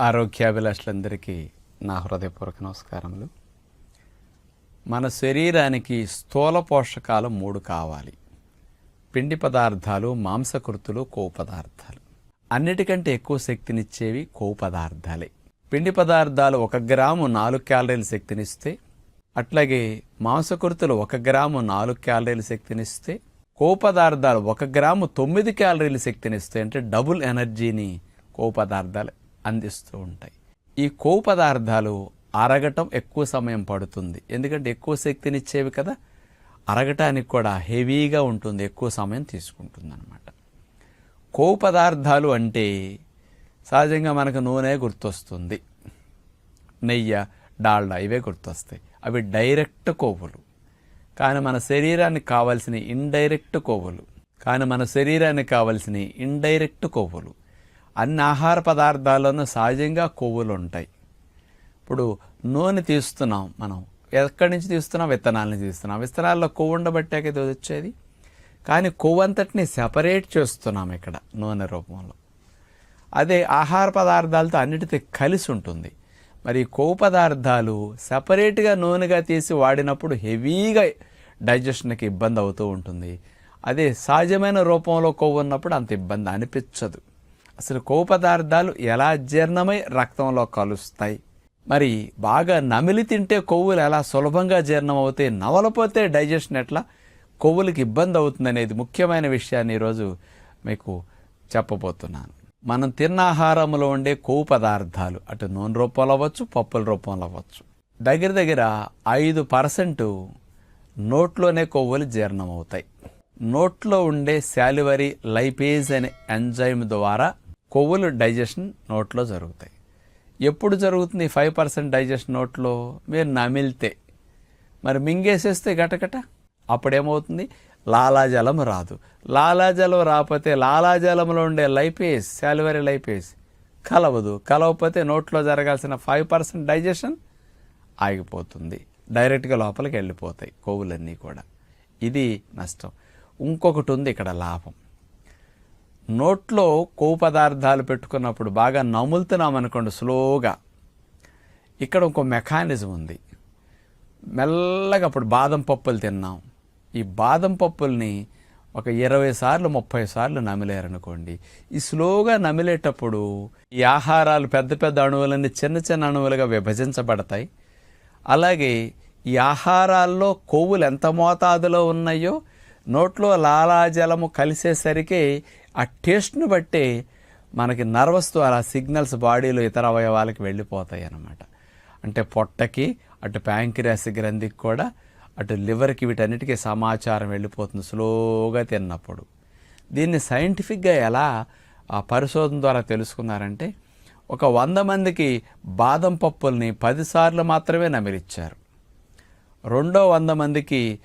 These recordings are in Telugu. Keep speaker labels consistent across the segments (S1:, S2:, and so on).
S1: ఆరోగ్యాభిలాషులందరికీ నా హృదయపూర్వక నమస్కారములు. మన శరీరానికి స్థూల పోషకాలు మూడు కావాలి. పిండి పదార్థాలు మాంసకృతులు కొవ్వు పదార్థాలు. అన్నిటికంటే ఎక్కువ శక్తినిచ్చేవి కొవ్వు పదార్థాలే. పిండి పదార్థాలు ఒక గ్రాము నాలుగు క్యాలరీల శక్తినిస్తే అట్లాగే మాంసకృతులు ఒక గ్రాము నాలుగు క్యాలరీల శక్తినిస్తే కొవ్వు పదార్థాలు ఒక గ్రాము తొమ్మిది క్యాలరీల శక్తినిస్తాయి అంటే డబుల్ ఎనర్జీని కొవ్వు పదార్థాలు. అందిస్తూ ఉంటాయి. ఈ కొవ్వు పదార్థాలు అరగటం ఎక్కువ సమయం పడుతుంది. ఎందుకంటే ఎక్కువ శక్తినిచ్చేవి కదా అరగటానికి కూడా హెవీగా ఉంటుంది ఎక్కువ సమయం తీసుకుంటుంది అనమాట కొవ్వు పదార్థాలు అంటే సహజంగా మనకు నూనె గుర్తొస్తుంది నెయ్యి డాల్డా ఇవే గుర్తొస్తాయి. అవి డైరెక్ట్ కొవ్వులు. కానీ మన శరీరానికి కావాల్సిన ఇండైరెక్ట్ కొవ్వులు. కానీ మన శరీరానికి కావాల్సిన ఇండైరెక్ట్ కొవ్వులు. అన్ని ఆహార పదార్థాల్లోనూ సహజంగా కొవ్వులు ఉంటాయి ఇప్పుడు నూనె తీస్తున్నాం మనం. ఎక్కడి నుంచి తీస్తున్నాం? విత్తనాలని తీస్తున్నాం. విత్తనాల్లో కొవ్వు ఉండబట్టాక ఇది వచ్చేది. కానీ కొవ్వు అంతటిని సెపరేట్ చేస్తున్నాం ఇక్కడ నూనె రూపంలో. అదే ఆహార పదార్థాలతో అన్నిటితో కలిసి ఉంటుంది. మరి కొవ్వు పదార్థాలు సపరేట్గా నూనెగా తీసి వాడినప్పుడు హెవీగా డైజెషన్కి ఇబ్బంది అవుతూ ఉంటుంది. అదే సహజమైన రూపంలో కొవ్వు ఉన్నప్పుడు అంత ఇబ్బంది అనిపించదు. అసలు కొవ్వు పదార్థాలు ఎలా జీర్ణమై రక్తంలో కలుస్తాయి? మరి బాగా నమిలి తింటే కొవ్వులు ఎలా సులభంగా జీర్ణం అవుతాయి నవలపోతే డైజెషన్ ఎట్లా? కొవ్వులకి ఇబ్బంది అవుతుంది అనేది ముఖ్యమైన విషయాన్ని ఈరోజు మీకు చెప్పబోతున్నాను. మనం తిన్న ఆహారంలో ఉండే కొవ్వు పదార్థాలు అటు నూనె రూపంలో అవ్వచ్చు పప్పుల రూపంలో అవ్వచ్చు. దగ్గర దగ్గర ఐదు పర్సెంట్ నోట్లోనే కొవ్వులు జీర్ణం అవుతాయి నోట్లో ఉండే శాలివరీ లైపేజ్ అనే ఎంజైమ్ ద్వారా కొవ్వులు డైజెషన్ నోట్లో జరుగుతాయి. ఎప్పుడు జరుగుతుంది ఫైవ్ పర్సెంట్ డైజెషన్ నోట్లో? మీరు నమిలితే. మరి మింగేసేస్తే గటగట? అప్పుడేమవుతుంది? లాలాజలం రాదు. లాలాజలం రాకపోతే లాలాజలంలో ఉండే లైపేస్ శాలివరీ లైపేస్ కలవదు. కలవకపోతే నోట్లో జరగాల్సిన ఫైవ్ పర్సెంట్ డైజెషన్ ఆగిపోతుంది. డైరెక్ట్గా లోపలికి వెళ్ళిపోతాయి కొవ్వులన్నీ కూడా. ఇది నష్టం. ఇంకొకటి ఉంది ఇక్కడ లాభం. నోట్లో కొవ్వు పదార్థాలు పెట్టుకున్నప్పుడు బాగా నములుతున్నాం అనుకోండి స్లోగా. ఇక్కడ ఇంకో మెకానిజం ఉంది. మెల్లగా అప్పుడు బాదం పప్పులు తిన్నాం. ఈ బాదం పప్పుల్ని ఒక ఇరవై సార్లు ముప్పై సార్లు నమిలేరనుకోండి. ఈ స్లోగా నమిలేటప్పుడు ఈ ఆహారాలు పెద్ద పెద్ద అణువులన్నీ చిన్న చిన్న అణువులుగా విభజించబడతాయి. అలాగే ఈ ఆహారాల్లో కొవ్వులు ఎంత మోతాదులో ఉన్నాయో నోట్లో లాలాజలము కలిసేసరికి ఆ టేస్ట్ను బట్టి మనకి నర్వస్ ద్వారా సిగ్నల్స్ బాడీలో ఇతర అవయవాలకు వెళ్ళిపోతాయి అన్నమాట అంటే పొట్టకి అటు ప్యాంక్రియాస్ గ్రంథికి కూడా అటు లివర్కి వీటన్నిటికీ సమాచారం వెళ్ళిపోతుంది స్లోగా తిన్నప్పుడు. దీన్ని సైంటిఫిక్గా ఎలా ఆ పరిశోధన ద్వారా తెలుసుకున్నారంటే ఒక వంద మందికి బాదం పప్పుల్ని పదిసార్లు మాత్రమే నమిలిచ్చారు. రెండో వంద మందికి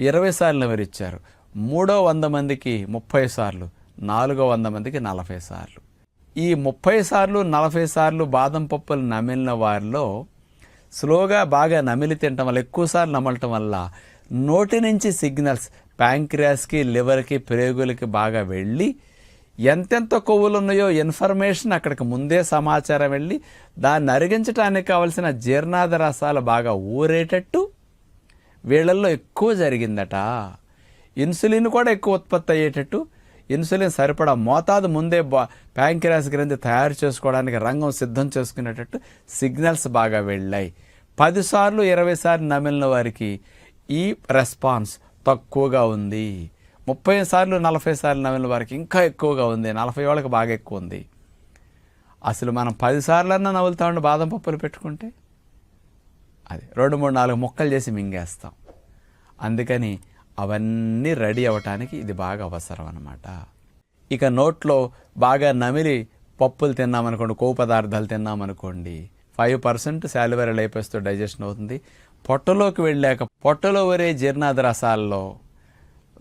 S1: ఇరవై సార్లు నమిలిచ్చారు. మూడో వంద మందికి ముప్పై సార్లు. నాలుగు వంద మందికి నలభై సార్లు ఈ ముప్పై సార్లు నలభై సార్లు బాదం పప్పులు నమిలిన వారిలో స్లోగా బాగా నమిలి తినటం వల్ల ఎక్కువసార్లు నమలటం వల్ల నోటి నుంచి సిగ్నల్స్ ప్యాంక్రియాస్కి లివర్కి ప్రేగులకి బాగా వెళ్ళి ఎంతెంత కొవ్వులు ఉన్నాయో ఇన్ఫర్మేషన్ అక్కడికి ముందే సమాచారం వెళ్ళి దాన్ని అరిగించడానికి కావలసిన జీర్ణాద రసాలు బాగా ఊరేటట్టు వీళ్ళల్లో ఎక్కువ జరిగిందట. ఇన్సులిన్ కూడా ఎక్కువ ఉత్పత్తి అయ్యేటట్టు ఇన్సులిన్ సరిపడా మోతాదు ముందే బా గ్రంథి తయారు చేసుకోవడానికి రంగం సిద్ధం చేసుకునేటట్టు సిగ్నల్స్ బాగా వెళ్ళాయి. పదిసార్లు ఇరవై సార్లు నమిలిన వారికి ఈ రెస్పాన్స్ తక్కువగా ఉంది. ముప్పై సార్లు నలభై సార్లు నమిలిన వారికి ఇంకా ఎక్కువగా ఉంది. నలభై వాళ్ళకి బాగా ఎక్కువ ఉంది. అసలు మనం పదిసార్లన్నా నవ్వులుతామండి బాదం పప్పులు పెట్టుకుంటే? అది రెండు మూడు నాలుగు ముక్కలు చేసి మింగేస్తాం. అందుకని అవన్నీ రెడీ అవ్వటానికి ఇది బాగా అవసరం అన్నమాట. ఇక నోట్లో బాగా నమిలి పప్పులు తిన్నామనుకోండి కొవ్వు పదార్థాలు తిన్నామనుకోండి ఫైవ్ పర్సెంట్ శాలివరీ లైపేస్తో డైజెషన్ అవుతుంది. పొట్టలోకి వెళ్ళాక పొట్టలో వరే జీర్ణాద రసాల్లో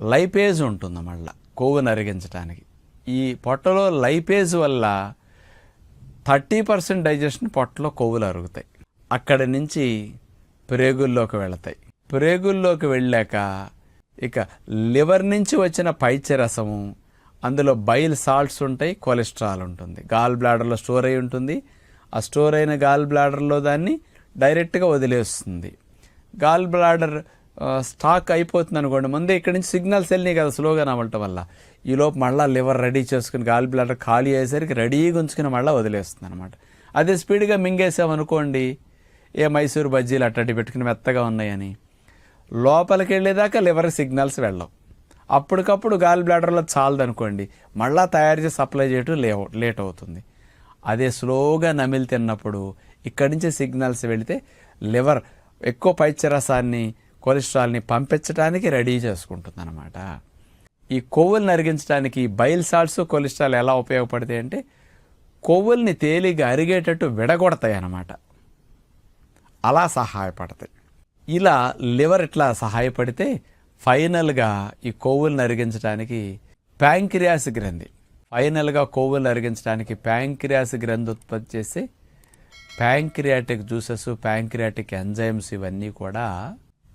S1: లైపేజ్ ఉంటుంది మళ్ళా కొవ్వును నరిగించడానికి ఈ పొట్టలో లైపేజ్ వల్ల థర్టీ పర్సెంట్ డైజెషన్ పొట్టలో కొవ్వులు అరుగుతాయి. అక్కడి నుంచి ప్రేగుల్లోకి వెళతాయి. ప్రేగుల్లోకి వెళ్ళాక ఇక లివర్ నుంచి వచ్చిన పైచరసము అందులో బైల్ సాల్ట్స్ ఉంటాయి కొలెస్ట్రాల్ ఉంటుంది. గాల్ బ్లాడర్లో స్టోర్ అయి ఉంటుంది. ఆ స్టోర్ అయిన గాల్ బ్లాడర్లో దాన్ని డైరెక్ట్గా వదిలేస్తుంది. గాల్ బ్లాడర్ స్టాక్ అయిపోతుంది అనుకోండి ముందే ఇక్కడి నుంచి సిగ్నల్స్ వెళ్ళినాయి కదా స్లోగా నవ్వటం వల్ల ఈ లోపు మళ్ళీ లివర్ రెడీ చేసుకుని గాల్ బ్లాడర్ ఖాళీ అయ్యేసరికి రెడీగా ఉంచుకుని మళ్ళీ వదిలేస్తుంది అనమాట అదే స్పీడ్గా మింగేసామనుకోండి ఏ మైసూరు బజ్జీలు అట్టటి పెట్టుకుని మెత్తగా ఉన్నాయని లోపలికి వెళ్ళేదాకా లివర్ సిగ్నల్స్ వెళ్ళవు. అప్పటికప్పుడు గాలి బ్లాడర్లో చాలదనుకోండి మళ్ళా తయారు చేసి సప్లై చేయటం లేవు లేట్ అవుతుంది. అదే స్లోగా నమిలి తిన్నప్పుడు ఇక్కడి నుంచి సిగ్నల్స్ వెళితే లివర్ ఎక్కువ పైత్యరసాన్ని కొలెస్ట్రాల్ని పంపించడానికి రెడీ చేసుకుంటుంది అనమాట ఈ కొవ్వులు నరిగించడానికి బైల్ సాల్ట్స్ కొలెస్ట్రాల్ ఎలా ఉపయోగపడతాయి అంటే కొవ్వుల్ని తేలిగా అరిగేటట్టు విడగొడతాయి అన్నమాట అలా సహాయపడతాయి. ఇలా లివర్ ఇట్లా సహాయపడితే ఫైనల్గా ఈ కొవ్వులను అరిగించడానికి ప్యాంక్రియాస్ గ్రంథి. ఫైనల్గా కొవ్వులను అరిగించడానికి ప్యాంక్రియాస్ గ్రంథి ఉత్పత్తి చేసి ప్యాంక్రియాటిక్ జ్యూసెస్ ప్యాంక్రియాటిక్ ఎంజైమ్స్ ఇవన్నీ కూడా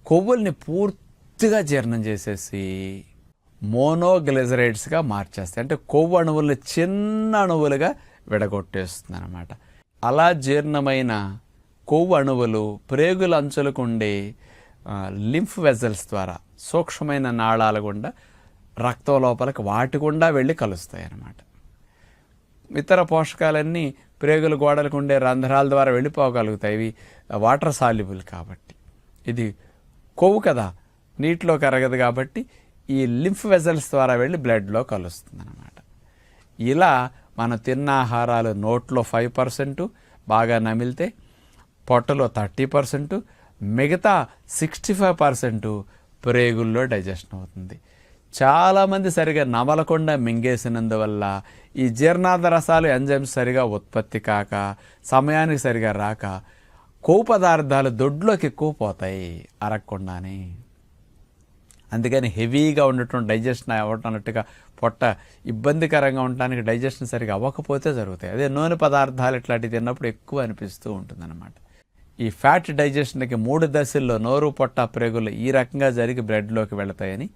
S1: కొవ్వుల్ని పూర్తిగా జీర్ణం చేసేసి మోనోగ్లిజరైడ్స్గా మార్చేస్తాయి. అంటే కొవ్వు అణువుల్ని చిన్న అణువులుగా విడగొట్టేస్తుంది అనమాట అలా జీర్ణమైన కొవ్వు అణువులు ప్రేగుల అంచులకు ఉండే లింఫ్ వెజల్స్ ద్వారా సూక్ష్మమైన నాళాల గుండా రక్తం లోపలికి వాటి గుండా వెళ్ళి కలుస్తాయి అన్నమాట ఇతర పోషకాలన్నీ ప్రేగుల గోడలకు ఉండే రంధ్రాల ద్వారా వెళ్ళిపోగలుగుతాయి. ఇవి వాటర్ సాల్యుబుల్ కాబట్టి. ఇది కొవ్వు కదా నీటిలో కరగదు కాబట్టి ఈ లింఫ్ వెజల్స్ ద్వారా వెళ్ళి బ్లడ్లో కలుస్తుంది అనమాట ఇలా మనం తిన్న ఆహారాలు నోట్లో ఫైవ్ పర్సెంట్ బాగా నమిలితే పొట్టలో థర్టీ పర్సెంట్ మిగతా సిక్స్టీ ఫైవ్ పర్సెంట్ ప్రేగుల్లో డైజెషన్ అవుతుంది. చాలామంది సరిగా నమలకుండా మింగేసినందువల్ల ఈ జీర్ణార్థ రసాలు ఎంజైమ్స్ సరిగా ఉత్పత్తి కాక సమయానికి సరిగా రాక కొవ్వు పదార్థాలు దొడ్లోకి ఎక్కువ పోతాయి అరగకుండానే అందుకని హెవీగా ఉండటం డైజెషన్ అవ్వటం అన్నట్టుగా పొట్ట ఇబ్బందికరంగా ఉండటానికి డైజెషన్ సరిగా అవ్వకపోతే జరుగుతాయి. అదే నూనె పదార్థాలు ఇట్లాంటివి తిన్నప్పుడు ఎక్కువ అనిపిస్తూ ఉంటుందన్నమాట. ఈ ఫ్యాట్ డైజెషన్కి మూడు దశల్లో నోరు పొట్ట ప్రేగులు ఈ రకంగా జరిగి బ్రెడ్లోకి వెళతాయని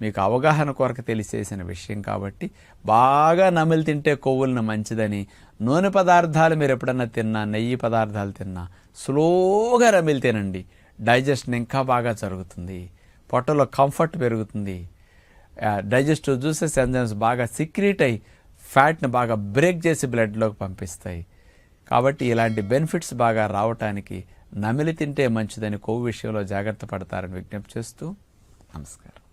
S1: మీకు అవగాహన కొరకు తెలిసేసిన విషయం కాబట్టి బాగా నమిలి తింటే కొవ్వులను మంచిదని నూనె పదార్థాలు మీరు ఎప్పుడన్నా తిన్నా నెయ్యి పదార్థాలు తిన్నా స్లోగా నమిలి తినండి. డైజెషన్ ఇంకా బాగా జరుగుతుంది. పొట్టలో కంఫర్ట్ పెరుగుతుంది. డైజెస్టివ్ జ్యూసెస్ ఎంజైమ్స్ బాగా సిక్రీట్ అయి ఫ్యాట్ని బాగా బ్రేక్ చేసి బ్లడ్లోకి పంపిస్తాయి. కాబట్టి ఇలాంటి బెనిఫిట్స్ బాగా రావటానికి నమిలి తింటే మంచిదని కొవ్వు విషయంలో జాగ్రత్త పడతారని విజ్ఞప్తి చేస్తూ నమస్కారం.